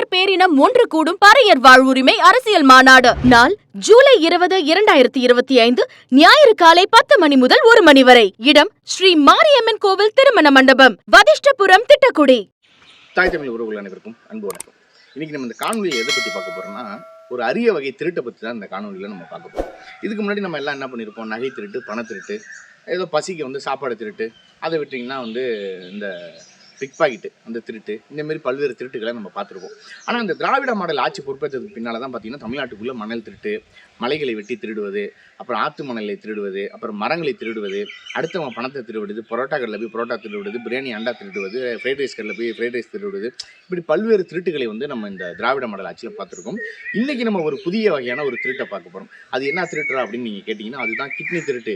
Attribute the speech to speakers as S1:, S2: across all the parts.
S1: பறையர் பேரினம் ஒன்று கூடும் பறையர் வாழ்வுரிமை அரசியல் மாநாடு. நாள் ஜூலை இருபது இரண்டாயிரத்தி இருபத்தி ஐந்து ஞாயிறு காலை பத்து மணி முதல் ஒரு மணி வரை. இடம் ஸ்ரீ மாரியம்மன் கோவில் திருமண மண்டபம் வதிஷ்டபுரம் திட்டக்குடி.
S2: தாய் தமிழ் உறவுகள் அனைவருக்கும் அன்பு வணக்கம். இன்னைக்கு நம்ம இந்த காணொலியை எதை பற்றி பார்க்க போறோம்னா ஒரு அரிய வகை திருட்டை பற்றி தான் இந்த காணொலியில் நம்ம பார்க்க போறோம். இதுக்கு முன்னாடி நம்ம எல்லாம் என்ன பண்ணியிருப்போம் நகை திருட்டு பண திருட்டு ஏதோ பசிக்கு வந்து சாப்பாடு திருட்டு அதை விட்டிங்கன்னா வந்து இந்த பிக் பாக்கெட்டு அந்த திருட்டு இந்த மாதிரி பல்வேறு திருட்டுகளை நம்ம பார்த்துருப்போம். ஆனால் அந்த திராவிட மாடல் ஆட்சி பொறுப்பேற்றதுக்கு பின்னால் தான் பார்த்தீங்கன்னா தமிழ்நாட்டுக்குள்ளே மணல் திருட்டு மலைகளை வெட்டி திருடுவது அப்புறம் ஆற்று மணலை திருடுவது அப்புறம் மரங்களை திருடுவது அடுத்தவங்க பணத்தை திருடுவது பரோட்டா கடையில் போய் பரோட்டா திருடுவது பிரியாணி அண்டா திருடுவது ஃப்ரைட் ரைஸ் கடையில் போய் ஃப்ரைட் ரைஸ் திருடுவது இப்படி பல்வேறு திருட்டுகளை வந்து நம்ம இந்த திராவிட மாடல் ஆட்சியில் பார்த்துருக்கோம். இன்றைக்கி நம்ம ஒரு புதிய வகையான ஒரு திருட்டை பார்க்க போகிறோம் அது என்ன திருட்டுறா அப்படின்னு நீங்கள் கேட்டிங்கன்னா அதுதான் கிட்னி திருட்டு.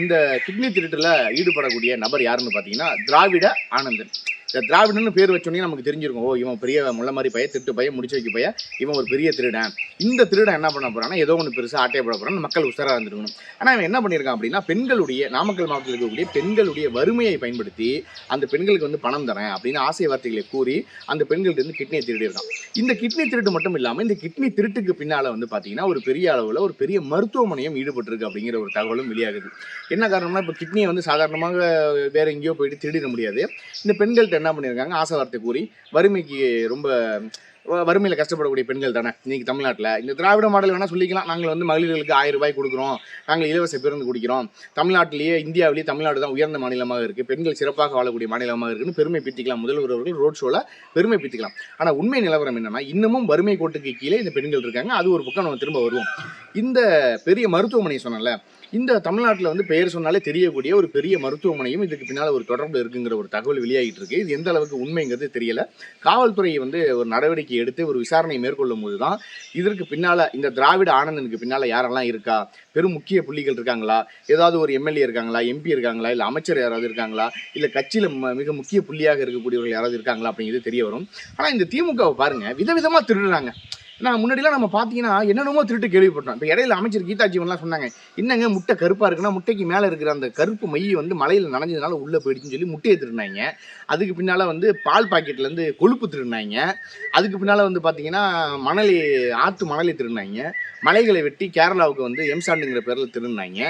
S2: இந்த கிட்னி திருட்டில் ஈடுபடக்கூடிய நபர் யாருன்னு பார்த்தீங்கன்னா திராவிட ஆனந்தன். இந்த திராவிடன்னு பேர் வச்சோன்னே நமக்கு தெரிஞ்சிருக்கும். ஓ இவன் பெரிய முள்ள மாதிரி பையன் திருட்டு பையன் முடிச்சு வைக்க பையன் இவன் ஒரு பெரிய திருடன். இந்த திருடன் என்ன பண்ண போறான்னா ஏதோ ஒன்று பெருசாக ஆட்டையை போட போறான்னு மக்கள் உஷாராக இருந்துருக்கணும். ஆனால் இவன் என்ன பண்ணியிருக்கான் அப்படின்னா பெண்களுடைய நாமக்கல் மாவட்டத்தில் இருக்கக்கூடிய பெண்களுடைய வறுமையை பயன்படுத்தி அந்த பெண்களுக்கு வந்து பணம் தரேன் அப்படின்னு ஆசை வார்த்தைகளை கூறி அந்த பெண்களுக்கு வந்து கிட்னியை திருடிருக்கான் இந்த கிட்னி திருட்டு மட்டும் இல்லாமல் இந்த கிட்னி திருட்டுக்கு பின்னால் வந்து பார்த்தீங்கன்னா ஒரு பெரிய அளவில் ஒரு பெரிய மருத்துவமனையும் ஈடுபட்டிருக்கு அப்படிங்கிற ஒரு தகவலும் வெளியாகுது. என்ன காரணம்னா இப்போ கிட்னியை வந்து சாதாரணமாக வேற எங்கேயோ போயிட்டு திருடிட முடியாது. இந்த பெண்கள்கிட்ட என்ன பண்ணியிருக்காங்க? ஆசை வார்த்தை கூறி வறுமைக்கு ரொம்ப வறுமையில் கஷ்டப்படக்கூடிய பெண்கள் தானே இன்றைக்கி தமிழ்நாட்டில். இந்த திராவிட மாடல் வேணால் சொல்லிக்கலாம். நாங்கள் வந்து மகளிர்களுக்கு ஆயிரம் ரூபாய் கொடுக்குறோம். நாங்கள் இலவச பேருந்து குடிக்கிறோம். தமிழ்நாட்டிலேயே இந்தியாவிலேயே தமிழ்நாடு தான் உயர்ந்த மாநிலமாக இருக்குது பெண்கள் சிறப்பாக வாழக்கூடிய மாநிலமாக இருக்குன்னு பெருமை பித்திக்கலாம். முதல்வர் அவர்கள் ரோட் ஷோவில் பெருமை பித்திக்கலாம். ஆனால் உண்மை நிலவரம் என்னன்னா இன்னமும் வறுமை கோட்டுக்கு கீழே இந்த பெண்கள் இருக்காங்க. அது ஒரு பக்கம் நம்ம திரும்ப வருவோம். இந்த பெரிய மருத்துவமனை சொன்னல இந்த தமிழ்நாட்டில் வந்து பெயர் சொன்னாலே தெரியக்கூடிய ஒரு பெரிய மருத்துவமனையும் இதுக்கு பின்னால் ஒரு தொடர்பு இருக்குங்கிற ஒரு தகவல் வெளியாகிட்டு இருக்கு. இது எந்த அளவுக்கு உண்மைங்கிறது தெரியல. காவல்துறை வந்து ஒரு நடவடிக்கை எடுத்து ஒரு விசாரணை மேற்கொள்ளும் போது தான் இதற்கு பின்னால் இந்த திராவிட ஆனந்தனுக்கு பின்னால் யாரெல்லாம் இருக்கா? பெரும் முக்கிய புள்ளிகள் இருக்காங்களா? ஏதாவது ஒரு எம்எல்ஏ இருக்காங்களா? எம்பி இருக்காங்களா? இல்லை அமைச்சர் யாராவது இருக்காங்களா? இல்லை கட்சியில் மிக முக்கிய புள்ளியாக இருக்கக்கூடியவர்கள் யாராவது இருக்காங்களா அப்படிங்கிறது தெரிய வரும். ஆனால் இந்த திமுகவை பாருங்கள் விதவிதமாக திருடுறாங்க. நான் முன்னாடிலாம் நம்ம பார்த்தீங்கன்னா என்னென்னமோ திருட்டு கேள்விப்பட்டோம் இப்போ இடையில அமைச்சர் கீதா ஜீவன்லாம் சொன்னாங்க என்னங்க முட்டை கருப்பாக இருக்குன்னா முட்டைக்கு மேலே இருக்கிற அந்த கருப்பு மைய வந்து மலையில் நனைஞ்சதுனால உள்ளே போயிடுச்சுன்னு சொல்லி முட்டையை திருடினாங்க. அதுக்கு பின்னால் வந்து பால் பாக்கெட்லேருந்து கொழுப்பு திருடினாங்க. அதுக்கு பின்னால் வந்து பார்த்தீங்கன்னா மணலி ஆற்று மணலி திருடினாங்க. மலைகளை வெட்டி கேரளாவுக்கு வந்து எம்சாண்டுங்கிற பேரில் திருடினாங்க.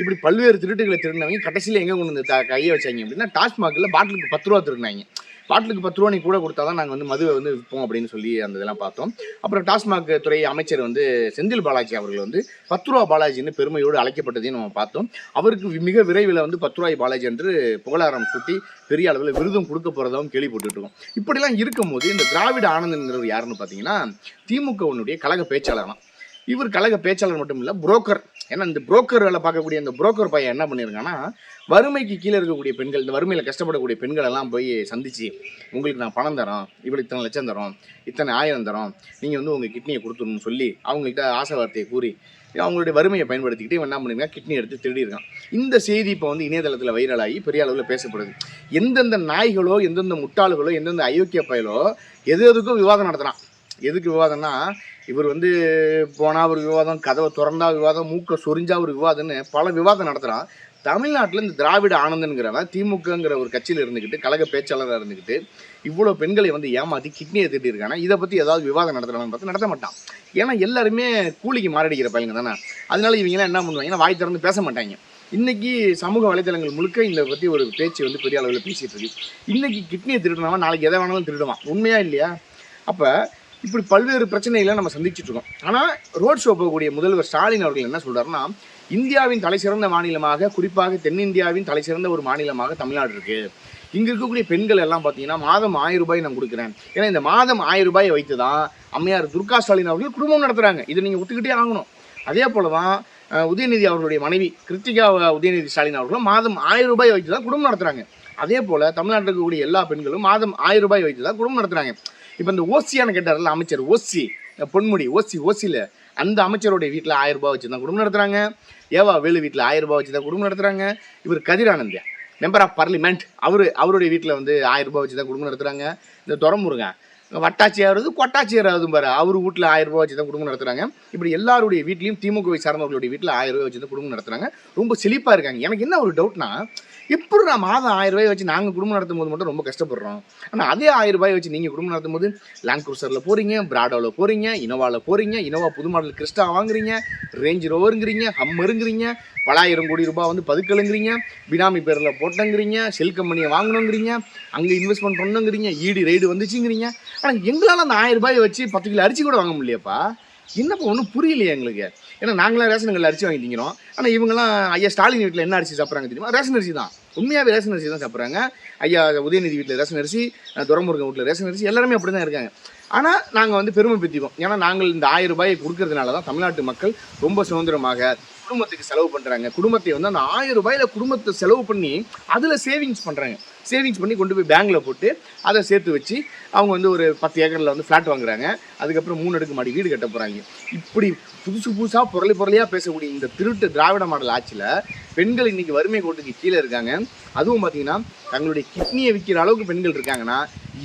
S2: இப்படி பல்வேறு திருட்டுகளை திருடினவங்க கடைசியில் எங்கே கொண்டு வந்து கையை வச்சாங்க அப்படின்னா டாஸ்மாகில் பாட்டிலுக்கு பத்து ரூபா திருடினாங்க. பாட்டிலுக்கு பத்து ரூபா நீ கூட கொடுத்தா தான் நாங்கள் வந்து மதுவை வந்து விற்போம் அப்படின்னு சொல்லி அந்த இதெல்லாம் பார்த்தோம். அப்புறம் டாஸ்மாக் துறை அமைச்சர் வந்து செந்தில் பாலாஜி அவர்கள் வந்து பத்து ரூபா பாலாஜின்னு பெருமையோடு அழைக்கப்பட்டதையும் நம்ம பார்த்தோம். அவருக்கு மிக விரைவில் வந்து பத்து ரூபாய் பாலாஜி என்று புகழாரம் சுட்டி பெரிய அளவில் விருதும் கொடுக்க போகிறதாவும் கேள்விப்பட்டுட்டு இருக்கோம் இப்படிலாம் இருக்கும்போது இந்த திராவிட ஆனந்தங்கிறவர் யாருன்னு பார்த்தீங்கன்னா திமுகவினுடைய கழக பேச்சாளர் இவர் கழக பேச்சாளர் மட்டும் இல்லை புரோக்கர் ஏன்னா இந்த புரோக்கர் வேலை பார்க்கக்கூடிய இந்த புரோக்கர் பையன் என்ன பண்ணியிருக்கான்னா வறுமைக்கு கீழே இருக்கக்கூடிய பெண்கள் இந்த வறுமையில் கஷ்டப்படக்கூடிய பெண்கள் எல்லாம் போய் சந்திச்சு உங்களுக்கு நான் பணம் தரோம் இவளுக்கு இத்தனை லட்சம் தரோம் இத்தனை ஆயிரம் தரோம் நீங்கள் வந்து உங்கள் கிட்னியை கொடுத்துடணும்னு சொல்லி அவங்கள்ட்ட ஆசை வார்த்தையை கூறி அவங்களுடைய வறுமையை பயன்படுத்திக்கிட்டு இவன் என்ன பண்ணிருக்கான் கிட்னி எடுத்து திருடியிருக்கான். இந்த செய்தி இப்போ வந்து இணையதளத்தில் வைரலாகி பெரிய அளவில் பேசப்படுது. எந்தெந்த நாய்களோ எந்தெந்த முட்டாள்களோ எந்தெந்த அயோக்கிய பயலோ எது எதுக்கும் விவாதம் நடத்துகிறான் எதுக்கு விவாதம்னா இவர் வந்து போனால் ஒரு விவாதம் கதவை திறந்தா விவாதம் மூக்க சொரிஞ்சா ஒரு விவாதம்னு பல விவாதம் நடத்துகிறான் தமிழ்நாட்டில் இந்த திராவிட ஆனந்தனுங்கிறவன் திமுகங்கிற ஒரு கட்சியில் இருந்துக்கிட்டு கழக பேச்சாளராக இருந்துக்கிட்டு இவ்வளோ பெண்களை வந்து ஏமாற்றி கிட்னியை திட்டிருக்காங்க இதை பற்றி ஏதாவது விவாதம் நடத்துகிறான்னு பார்த்து நடத்த மாட்டான். ஏன்னா எல்லாருமே கூலிக்கு மாறடிக்கிற பையங்க தானே. அதனால இவங்கெல்லாம் என்ன பண்ணுவாங்கன்னா வாய் திறந்து பேச மாட்டாங்க. இன்னைக்கு சமூக வலைதளங்கள் முழுக்க இதை பற்றி ஒரு பேச்சு வந்து பெரிய அளவில் பேசிட்டு இருக்கு. இன்னைக்கு கிட்னியை திருடினவன் நாளைக்கு எதை வேணாலும் திருடுவான். உண்மையா இல்லையா? அப்போ இப்படி பல்வேறு பிரச்சனைகளை நம்ம சந்திச்சுட்டு இருக்கோம். ஆனால் ரோட் ஷோ போகக்கூடிய முதல்வர் ஸ்டாலின் அவர்கள் என்ன சொல்கிறாருன்னா இந்தியாவின் தலைசிறந்த மாநிலமாக குறிப்பாக தென்னிந்தியாவின் தலைசிறந்த ஒரு மாநிலமாக தமிழ்நாடு இருக்குது இங்கே இருக்கக்கூடிய பெண்கள் எல்லாம் பார்த்தீங்கன்னா மாதம் ஆயிரம் ரூபாய் நான் கொடுக்குறேன். ஏன்னா இந்த மாதம் ஆயிரம் ரூபாயை வைத்து தான் அம்மையார் துர்கா ஸ்டாலின் அவர்கள் குடும்பம் நடத்துகிறாங்க இதை நீங்கள் ஒத்துக்கிட்டே ஆகணும். அதே போல தான் உதயநிதி அவர்களுடைய மனைவி கிருத்திகா உதயநிதி ஸ்டாலின் அவர்களும் மாதம் ஆயிரம் ரூபாய் வைத்து தான் குடும்பம் நடத்துகிறாங்க அதே போல் தமிழ்நாட்டில் இருக்கக்கூடிய எல்லா பெண்களும் மாதம் ஆயிரம் ரூபாய் வைத்து தான் குடும்பம் நடத்துகிறாங்க இப்போ இந்த ஓசியான கேட்டார்ல அமைச்சர் ஓசி பொன்முடி ஓசி ஓசியில் அந்த அமைச்சருடைய வீட்டில் ஆயிரம் ரூபாய் வச்சு தான் குடும்பம் நடத்துகிறாங்க ஏவா வேலு வீட்டில் ஆயிரம் ரூபாய் வச்சு தான் குடும்பம் நடத்துகிறாங்க இவர் கதிரானந்த் மெம்பர் ஆஃப் பார்லிமெண்ட் அவர் அவருடைய வீட்டில் வந்து ஆயிரம் ரூபாய் வச்சு தான் குடும்பம் நடத்துகிறாங்க இந்த துறமுருங்க கொட்டாட்சியர் கொட்டாட்சியராவது பாரு. அவர் வீட்டில் ஆயிரம் ரூபாய் வச்சு தான் குடும்பம் நடத்துகிறாங்க இப்படி எல்லாருடைய வீட்லையும் திமுகவை சார்ந்தவர்களுடைய வீட்டில் ஆயிரம் ரூபாய் வச்சு தான் குடும்பம் நடத்துறாங்க. ரொம்ப செழிப்பாக இருக்காங்க. எனக்கு என்ன ஒரு டவுட்னா எப்படி நான் மாதம் ஆயிரம் ரூபாய் வச்சு நாங்கள் குடும்பம் நடத்தும் போது மட்டும் ரொம்ப கஷ்டப்படுறோம்? ஆனால் அதே ஆயிரம் ரூபாய் வச்சு நீங்கள் குடும்பம் நடத்தும் போது லேண்ட் குரூசரில் போகிறீங்க பிராடோவில் போகிறீங்க இனோவாவில் போகிறீங்க இனோவா புது மாடல் கிறிஸ்டா வாங்குறீங்க ரேஞ்ச் ரோவருங்கிறீங்க ஹம்மருங்கிறீங்க பலாயிரம் கோடி ரூபாய் வந்து பதுக்கலுங்கிறீங்க பினாமி பேரில் போட்டங்கிறீங்க செல் கம்பெனியை வாங்கணுங்கிறீங்க அங்கே இன்வெஸ்ட்மெண்ட் பண்ணுங்கிறீங்க ஈடு ரைடு வந்துச்சுங்கிறீங்க. ஆனால் எங்களால் அந்த ஆயிரம் ரூபாயை வச்சு பத்து கிலோ அரிசி கூட வாங்க முடியலையாப்பா. என்னப்பா ஒன்றும் புரியலையே எங்களுக்கு. ஏன்னா நாங்களாம் ரேஷன் கடையில் அரிசி வாங்கி திங்கிறோம். ஆனால் இவங்கெல்லாம் ஐயா ஸ்டாலின் வீட்டில் என்ன அரிசி சாப்பிட்றாங்க தெரியுமா? ரேஷன் அரிசி தான். உண்மையாகவே ரேஷன் அரிசி தான் சாப்பிட்றாங்க. ஐயா உதயநிதி வீட்டில் ரேஷன் அரிசி துரமுருகன் வீட்டில் ரேஷன் அரிசி எல்லாருமே அப்படி தான் இருக்காங்க. ஆனால் நாங்கள் வந்து பெருமை பெற்றிப்போம் ஏன்னா நாங்கள் இந்த ஆயிரம் ரூபாயை கொடுக்கறதுனால தான் தமிழ்நாட்டு மக்கள் ரொம்ப சுதந்திரமாக குடும்பத்துக்கு செலவு பண்ணுறாங்க குடும்பத்தை வந்து அந்த ஆயிரம் ரூபாயில் குடும்பத்தை செலவு பண்ணி அதில் சேவிங்ஸ் பண்ணுறாங்க சேவிங்ஸ் பண்ணி கொண்டு போய் பேங்க்கில் போட்டு அதை சேர்த்து வச்சு அவங்க வந்து ஒரு பத்து ஏக்கரில் வந்து ஃப்ளாட் வாங்குறாங்க. அதுக்கப்புறம் மூணு அடுக்கு மாடி வீடு கட்ட போகிறாங்க இப்படி புதுசு புதுசாக பொருளை பொருளையாக பேசக்கூடிய இந்த திருட்டு திராவிட மாடல் ஆட்சியில் பெண்கள் இன்றைக்கி வறுமை கோட்டுக்கு கீழே இருக்காங்க. அதுவும் பார்த்தீங்கன்னா தங்களுடைய கிட்னியை விற்கிற அளவுக்கு பெண்கள் இருக்காங்கன்னா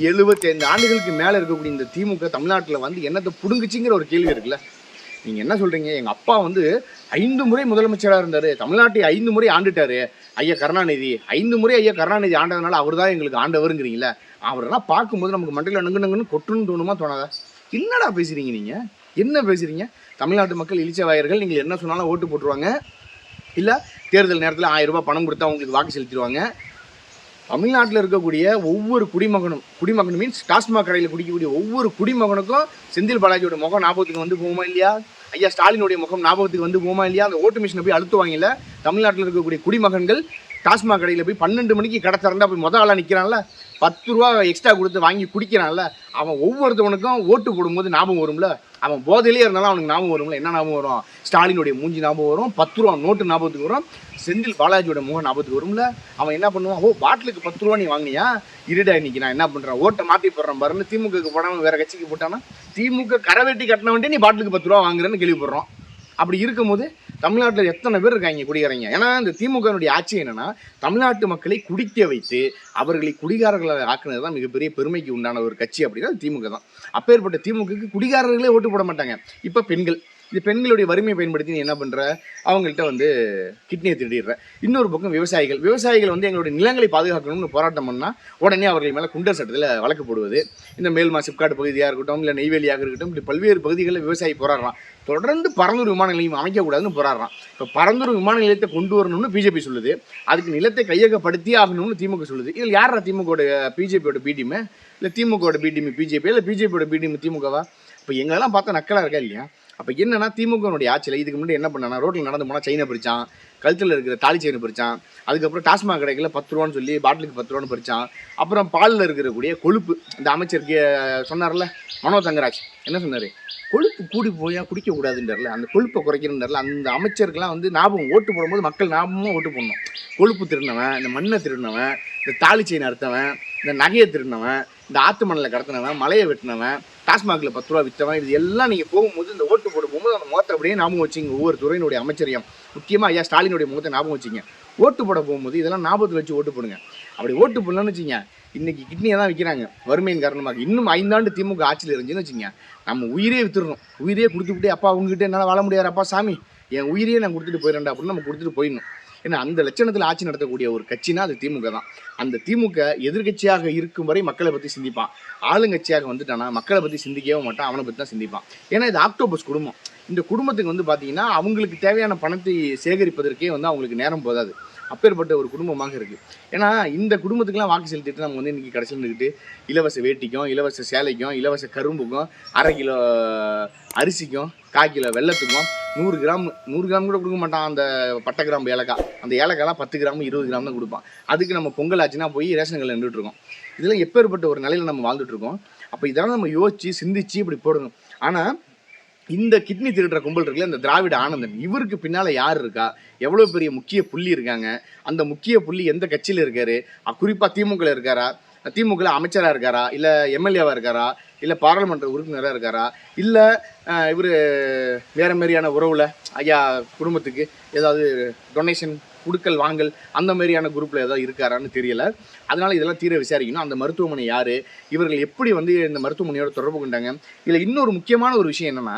S2: எழுபத்தைந்து ஆண்டுகளுக்கு மேலே இருக்கக்கூடிய இந்த திமுக தமிழ்நாட்டில் வந்து என்னத்தை பிடுங்குச்சிங்கிற ஒரு கேள்வி இருக்குல்ல. நீங்கள் என்ன சொல்கிறீங்க எங்கள் அப்பா வந்து ஐந்து முறை முதலமைச்சராக இருந்தார். தமிழ்நாட்டை ஐந்து முறை ஆண்டுட்டாரு. ஐயா கருணாநிதி ஐந்து முறை ஐயா கருணாநிதி ஆண்டதுனால அவர் தான் எங்களுக்கு ஆண்டவருங்கிறீங்களே அவரெல்லாம் பார்க்கும்போது நமக்கு மண்டையில் நங்கு நங்குன்னு கொட்டுன்னு தோணுமா தோணாதா? என்னடா பேசுகிறீங்க நீங்கள் என்ன பேசுகிறீங்க தமிழ்நாட்டு மக்கள் இழிச்சவாயர்கள் நீங்கள் என்ன சொன்னாலும் ஓட்டு போட்டுருவாங்க. இல்லை தேர்தல் நேரத்தில் ஆயிரம் ரூபாய் பணம் கொடுத்தா உங்களுக்கு வாக்கு செலுத்திடுவாங்க. தமிழ்நாட்டில் இருக்கக்கூடிய ஒவ்வொரு குடிமகனும் குடிமகன் மீன்ஸ் டாஸ்மாக் கடையில் குடிக்கக்கூடிய ஒவ்வொரு குடிமகனுக்கும் செந்தில் பாலாஜியோட முகம் ஞாபகத்துக்கு வந்து போகுமா இல்லையா? ஐயா ஸ்டாலினுடைய முகம் ஞாபகத்துக்கு வந்து போகுமா இல்லையா? அந்த ஓட்டு மிஷினை போய் அழுத்துவாங்கல்ல. தமிழ்நாட்டில் இருக்கக்கூடிய குடிமகன்கள் டாஸ்மாக் கடையில் போய் பன்னெண்டு மணிக்கு கடை திறந்தா போய் முதல் ஆளாக நிற்கிறான்ல பத்து ரூபா எக்ஸ்ட்ரா கொடுத்து வாங்கி குடிக்கிறான்ல. அவன் ஒவ்வொருத்தவனுக்கும் ஓட்டு போடும்போது ஞாபகம் வரும்ல. அவன் போதையிலே இருந்தாலும் அவனுக்கு ஞாபகம் வரும்ல. என்ன ஞாபகம் வரும்? ஸ்டாலினுடைய மூஞ்சி ஞாபகம் வரும். பத்து ரூபா நோட்டு ஞாபகத்துக்கு வரும். செந்தில் பாலாஜியோட முகம் ஞாபகத்துக்கு வரும்ல. அவன் என்ன பண்ணுவான்? ஓ பாட்டிலுக்கு பத்து ரூபா நீ வாங்கினியா? இருடா இன்னைக்கு நான் என்ன பண்ணுறேன் ஓட்டை மாற்றி போடுறேன் பாருன்னு திமுகக்கு போடாமல் வேறு கட்சிக்கு போட்டானா? திமுக கரை வெட்டி கட்டின வேண்டிய நீ பாட்டிலுக்கு பத்து ரூபா வாங்குறேன்னு கேள்விப்படுறோம் அப்படி இருக்கும்போது தமிழ்நாட்டில் எத்தனை பேர் இருக்காங்க குடிகாரங்க? ஏன்னா இந்த திமுகனுடைய ஆட்சி என்னன்னா தமிழ்நாட்டு மக்களை குடிக்க வைத்து அவர்களை குடிகாரர்களை ஆக்குனது தான் மிகப்பெரிய பெருமைக்கு உண்டான ஒரு கட்சி அப்படின்னா திமுக தான். அப்பேற்பட்ட திமுகக்கு குடிகாரர்களே ஓட்டு போட மாட்டாங்க. இப்போ பெண்கள். இந்த பெண்களுடைய வறுமையை பயன்படுத்தி நீ என்ன பண்ணுற அவங்கள்ட்ட வந்து கிட்னியை திருடிடுற. இன்னொரு பக்கம் விவசாயிகள். விவசாயிகள் வந்து எங்களுடைய நிலங்களை பாதுகாக்கணும்னு போராட்டம் பண்ணால் உடனே அவர்கள் மேலே குண்டர் சட்டத்தில் வழக்கு போடுவது. இந்த மேல்மா சிப்காட் பகுதியாக இருக்கட்டும் இல்லை நெய்வேலியாக இருக்கட்டும் இப்படி பல்வேறு பகுதிகளில் விவசாயி போராடுறான். தொடர்ந்து பரந்தூர் விமான நிலையம் அமைக்கக்கூடாதுன்னு போராடுறான். இப்போ பரந்தூர் விமான நிலையத்தை கொண்டு வரணும்னு பிஜேபி சொல்லுது. அதுக்கு நிலத்தை கையகப்படுத்தி ஆகணும்னு திமுக சொல்லுது. இதில் யாரா திமுகவோட பிஜேபியோட பிடிஎம் இல்லை திமுகவோட பிடிஎம் பிஜேபி இல்லை பிஜேபியோட பிடிஎம் திமுகவா? இப்போ எங்களெல்லாம் பார்த்தா நக்கலாக இருக்கா இல்லையா? அப்போ என்னன்னா திமுகனுடைய ஆட்சியில் இதுக்கு முன்னாடி என்ன பண்ணானா ரோட்டில் நடந்து போனால் செயினை பிடிச்சான். கழுத்தில் இருக்கிற தாலி செயின் பறிச்சான் அதுக்கப்புறம் டாஸ்மாக் கடைகளில் பத்து ரூபான்னு சொல்லி பாட்டிலுக்கு பத்து ரூபான்னு பறிச்சான் அப்புறம் பாலில் இருக்கக்கூடிய கொழுப்பு இந்த அமைச்சருக்கு சொன்னார்ல மனோ தங்கராஜ். என்ன சொன்னார்? கொழுப்பு கூடி போயா குடிக்கக்கூடாதுன்றல அந்த கொழுப்பை குறைக்கணுன்றல அந்த அமைச்சருக்கெல்லாம் வந்து ஞாபகம் ஓட்டு போடும்போது மக்கள் ஞாபகமாக ஓட்டு போடணும். கொழுப்பு திருடினவன் இந்த மண்ணை திருடினவன் இந்த தாலி செயின் அறுத்தவன் இந்த நகையை திருடினவன் இந்த ஆத்து மணலில் கடத்தினவன் மலையை வெட்டினவன் டாஸ்மாகில் பத்து ரூபா விற்றவன் இது எல்லாம் நீங்கள் போகும்போது இந்த ஓட்டு போட போகும்போது அந்த முகத்தை அப்படியே ஞாபகம் வச்சுங்க ஒவ்வொரு துறையினுடைய அமைச்சரையும். முக்கியமாக ஐயா ஸ்டாலினுடைய முகத்தை ஞாபகம் வச்சுங்க. ஓட்டு போட போகும்போது இதெல்லாம் ஞாபகத்தில் வச்சு ஓட்டு போடுங்க. அப்படி ஓட்டு போடலன்னு வச்சுங்க இன்னைக்கு கிட்னியை தான் விற்கிறாங்க வறுமையின் காரணமாக இன்னும் ஐந்தாண்டு திமுக ஆட்சியில் இருந்துச்சுன்னு வச்சுங்க நம்ம உயிரே வித்துடணும். உயிரே கொடுத்துக்கிட்டே அப்பா உங்ககிட்ட என்னால் வாழ முடியாது அப்பா சாமி. என் உயிரையே நான் கொடுத்துட்டு போயிடறேன் அப்படின்னு நம்ம கொடுத்துட்டு போயிடணும். ஏன்னா அந்த லட்சணத்தில் ஆட்சி நடத்தக்கூடிய ஒரு கட்சினா அது திமுக தான். அந்த திமுக எதிர்க்கட்சியாக இருக்கும் வரை மக்களை பற்றி சிந்திப்பான். ஆளுங்கட்சியாக வந்துட்டானா மக்களை பற்றி சிந்திக்கவே மாட்டான் அவனை பற்றி தான் சிந்திப்பான். ஏன்னா இது ஆக்டோபஸ் குடும்பம். இந்த குடும்பத்துக்கு வந்து பார்த்தீங்கன்னா அவங்களுக்கு தேவையான பணத்தை சேகரிப்பதற்கே வந்து அவங்களுக்கு நேரம் போதாது. அப்பேற்பட்ட ஒரு குடும்பமாக இருக்குது ஏன்னா இந்த குடும்பத்துக்குலாம் வாக்கு செலுத்திட்டு நம்ம வந்து இன்றைக்கி கடைசியில் இருந்துக்கிட்டு இலவச வேட்டிக்கும் இலவச சேலைக்கும் இலவச கரும்புக்கும் அரை கிலோ அரிசிக்கும் கால் கிலோ வெள்ளத்துக்கும் நூறு கிராம் நூறு கிராம் கூட கொடுக்க மாட்டான் அந்த பட்டை கிராம்பு ஏலக்காய். அந்த ஏலக்காய்லாம் பத்து கிராம் இருபது கிராம் தான் கொடுப்பான். அதுக்கு நம்ம பொங்கல் ஆச்சுன்னா போய் ரேஷன் கடையில் நின்றுட்டுருக்கோம் இதெல்லாம் எப்பேற்பட்ட ஒரு நிலையில் நம்ம வாழ்ந்துட்டு இருக்கோம். அப்போ இதெல்லாம் நம்ம யோசிச்சு சிந்திச்சு இப்படி போடணும். ஆனால் இந்த கிட்னி திருடுற கும்பல் இருக்குல்ல இந்த திராவிட ஆனந்தன் இவருக்கு பின்னால் யார் இருக்கா? எவ்வளோ பெரிய முக்கிய புள்ளி இருக்காங்க? அந்த முக்கிய புள்ளி எந்த கட்சியில் இருக்காரு? குறிப்பாக திமுகவில் இருக்காரா? திமுக அமைச்சராக இருக்காரா? இல்லை எம்எல்ஏவாக இருக்காரா? இல்லை பாராளுமன்ற உறுப்பினராக இருக்காரா? இல்லை இவர் வேறு மாதிரியான உறவில் ஐயா குடும்பத்துக்கு ஏதாவது டொனேஷன் குடுக்கல் வாங்கல் அந்த மாதிரியான குரூப்பில் ஏதாவது இருக்காரான்னு தெரியல. அதனால் இதெல்லாம் தீர விசாரிக்கணும். அந்த மருத்துவமனை யார்? இவர்கள் எப்படி வந்து இந்த மருத்துவமனையோட தொடர்பு கொண்டாங்க? இதில் இன்னொரு முக்கியமான ஒரு விஷயம் என்னென்னா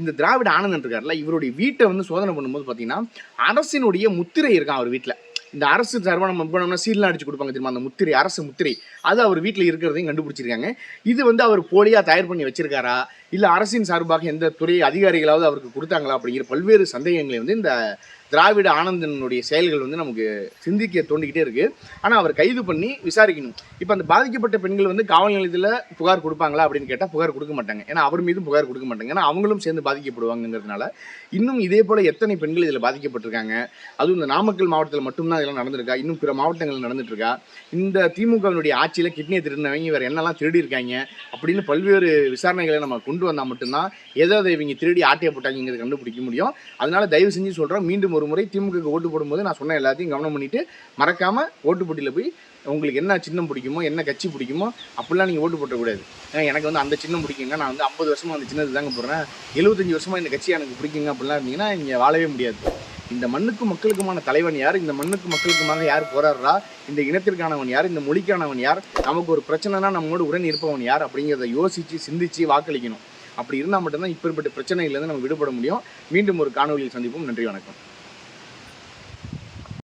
S2: இந்த திராவிட ஆனந்தன் இருக்கார்ல இவருடைய வீட்டை வந்து சோதனை பண்ணும்போது பார்த்தீங்கன்னா அரசினுடைய முத்திரை இருக்கான் அவர் வீட்டில் இந்த அரசு சார்பாக நம்ம போனோம்னா சீல்லாம் அடிச்சு கொடுப்பாங்க தெரியுமா? அந்த முத்திரை அரசு முத்திரை. அது அவர் வீட்டில் இருக்கிறதையும் கண்டுபிடிச்சிருக்காங்க. இது வந்து அவர் போலியாக தயார் பண்ணி வச்சிருக்காரா? இல்லை அரசின் சார்பாக எந்த துறை அதிகாரிகளாவது அவருக்கு கொடுத்தாங்களா? அப்படிங்கிற பல்வேறு சந்தேகங்களை வந்து இந்த திராவிட ஆனந்தனுடைய செயல்கள் வந்து நமக்கு சிந்திக்க தோண்டிக்கிட்டே இருக்கு. ஆனால் அவர் கைது பண்ணி விசாரிக்கணும். இப்போ அந்த பாதிக்கப்பட்ட பெண்கள் வந்து காவல் நிலையத்தில் புகார் கொடுப்பாங்களா அப்படின்னு கேட்டால் புகார் கொடுக்க மாட்டாங்க. ஏன்னா அவர் மீதும் புகார் கொடுக்க மாட்டாங்க. ஏன்னா அவங்களும் சேர்ந்து பாதிக்கப்படுவாங்கங்கிறதுனால இன்னும் இதே போல் எத்தனை பெண்கள் இதில் பாதிக்கப்பட்டிருக்காங்க? அதுவும் இந்த நாமக்கல் மாவட்டத்தில் மட்டும்தான் இதெல்லாம் நடந்திருக்கா? இன்னும் பிற மாவட்டங்களில் நடந்துட்டுருக்கா? இந்த திமுகவினுடைய ஆட்சியில் கிட்னியை திருடினவங்க வேறு என்னெல்லாம் திருடி இருக்காங்க அப்படின்னு பல்வேறு விசாரணைகளை நம்ம கொண்டு வந்தால் மட்டும்தான் எதை இவங்க திருடி ஆட்டிய போட்டாங்கிறத கண்டுபிடிக்க முடியும். அதனால தயவு செஞ்சு சொல்கிறோம் மீண்டும் ஒரு ஒரு முறை திமுகக்கு ஓட்டு போடும்போது நான் சொன்ன எல்லாத்தையும் கவனம் பண்ணிட்டு மறக்காமல் ஓட்டு போட்டியில் போய் உங்களுக்கு என்ன சின்னம் பிடிக்குமோ என்ன கட்சி பிடிக்குமோ அப்படிலாம் நீங்கள் ஓட்டு போட்டக்கூடாது. எனக்கு வந்து அந்த சின்னம் பிடிக்குங்க. நான் வந்து ஐம்பது வருஷமாக அந்த சின்னது தாங்க போடுறேன். எழுபத்தஞ்சி வருஷமா இந்த கட்சி எனக்கு பிடிக்குங்க அப்படிலாம் இருந்தீங்கன்னா இங்கே வாழவே முடியாது. இந்த மண்ணுக்கும் மக்களுக்குமான தலைவன் யார்? இந்த மண்ணுக்கு மக்களுக்குமாக யார் போராடுறா? இந்த இனத்திற்கானவன் யார்? இந்த மொழிக்கானவன் யார்? நமக்கு ஒரு பிரச்சனைனா நம்மோடு உடன் இருப்பவன் யார்? அப்படிங்கிறத யோசித்து சிந்திச்சு வாக்களிக்கணும். அப்படி இருந்தால் மட்டும்தான் இப்பேற்பட்ட பிரச்சனையிலேருந்து நம்ம விடுபட முடியும். மீண்டும் ஒரு காணொலியில் சந்திப்போம். நன்றி வணக்கம்.